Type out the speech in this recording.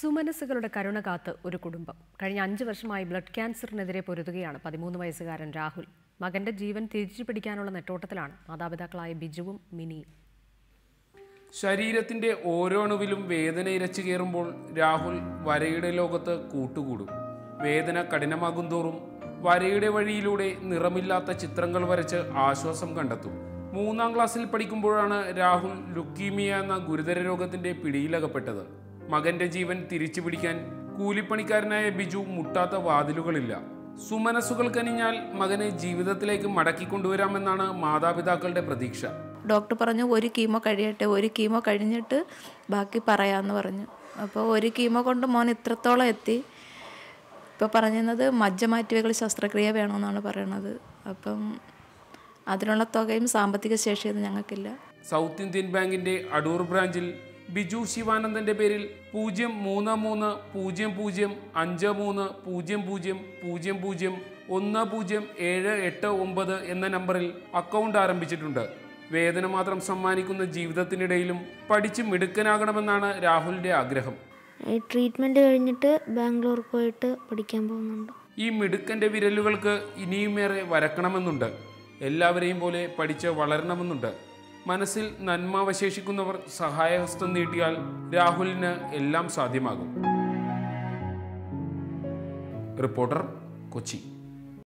സുമനസ്സുകളുടെ കരുണ കാത്ത് ഒരു കുടുംബം. കഴിഞ്ഞ അഞ്ച് വർഷമായി ബ്ലഡ് ക്യാൻസറിനെതിരെ പൊരുതുകയാണ് പതിമൂന്ന് വയസ്സുകാരൻ രാഹുൽ. മകന്റെ ജീവൻ തിരിച്ചു പിടിക്കാനുള്ള നെട്ടോട്ടത്തിലാണ് മാതാപിതാക്കളായ ബിജുവും മിനിയും. ശരീരത്തിന്റെ ഓരോ അണുവിലും വേദന ഇരച്ചു കയറുമ്പോൾ രാഹുൽ വരയുടെ ലോകത്ത് കൂട്ടുകൂടും. വേദന കഠിനമാകും തോറും വരയുടെ വഴിയിലൂടെ നിറമില്ലാത്ത ചിത്രങ്ങൾ വരച്ച് ആശ്വാസം കണ്ടെത്തും. മൂന്നാം ക്ലാസ്സിൽ പഠിക്കുമ്പോഴാണ് രാഹുൽ ലുക്കീമിയ എന്ന ഗുരുതര രോഗത്തിന്റെ പിടിയിലകപ്പെട്ടത്. മകന്റെ ജീവൻ തിരിച്ചു പിടിക്കാൻ കൂലിപ്പണിക്കാരനായ ബിജു മുട്ടാത്ത വാതിലുകളില്ല. സുമനസുകൾ കനിഞ്ഞാൽ മകനെ ജീവിതത്തിലേക്ക് മടക്കി കൊണ്ടുവരാമെന്നാണ് മാതാപിതാക്കളുടെ പ്രതീക്ഷ. ഡോക്ടർ പറഞ്ഞു ഒരു കീമോ കഴിയട്ടെ ഒരു കീമോ കഴിഞ്ഞിട്ട് ബാക്കി പറയാമെന്ന് പറഞ്ഞു. അപ്പോൾ ഒരു കീമോ കൊണ്ട് മോൻ ഇത്രത്തോളം എത്തി. ഇപ്പോൾ പറഞ്ഞത് മജ്ജ മാറ്റിവെക്കൽ ശസ്ത്രക്രിയ വേണമെന്നാണ് പറയണത്. അപ്പം അതിനുള്ള തുകയും സാമ്പത്തിക ശേഷിയൊന്നും ഞങ്ങൾക്കില്ല. സൗത്ത് ഇന്ത്യൻ ബാങ്കിന്റെ അടൂർ ബ്രാഞ്ചിൽ ബിജു ശിവാനന്ദന്റെ പേരിൽ പൂജ്യം മൂന്ന് മൂന്ന് പൂജ്യം പൂജ്യം അഞ്ച് മൂന്ന് പൂജ്യം പൂജ്യം പൂജ്യം പൂജ്യം ഒന്ന് പൂജ്യം ഏഴ് എട്ട് ഒമ്പത് എന്ന നമ്പറിൽ അക്കൗണ്ട് ആരംഭിച്ചിട്ടുണ്ട്. വേദന മാത്രം സമ്മാനിക്കുന്ന ജീവിതത്തിനിടയിലും പഠിച്ച് മിടുക്കനാകണമെന്നാണ് രാഹുലിന്റെ ആഗ്രഹം. ഈ ട്രീറ്റ്മെന്റ് കഴിഞ്ഞിട്ട് ബാംഗ്ലൂർ പോയിട്ട് പഠിക്കാൻ പോകുന്നുണ്ട്. ഈ മിടുക്കന്റെ വിരലുകൾക്ക് ഇനിയുമേറെ വരക്കണമെന്നുണ്ട്. എല്ലാവരെയും പോലെ പഠിച്ച് വളരണമെന്നുണ്ട്. മനസ്സിൽ നന്മ അവശേഷിക്കുന്നവർ സഹായഹസ്തം നീട്ടിയാൽ രാഹുലിന് എല്ലാം സാധ്യമാകും. റിപ്പോർട്ടർ കൊച്ചി.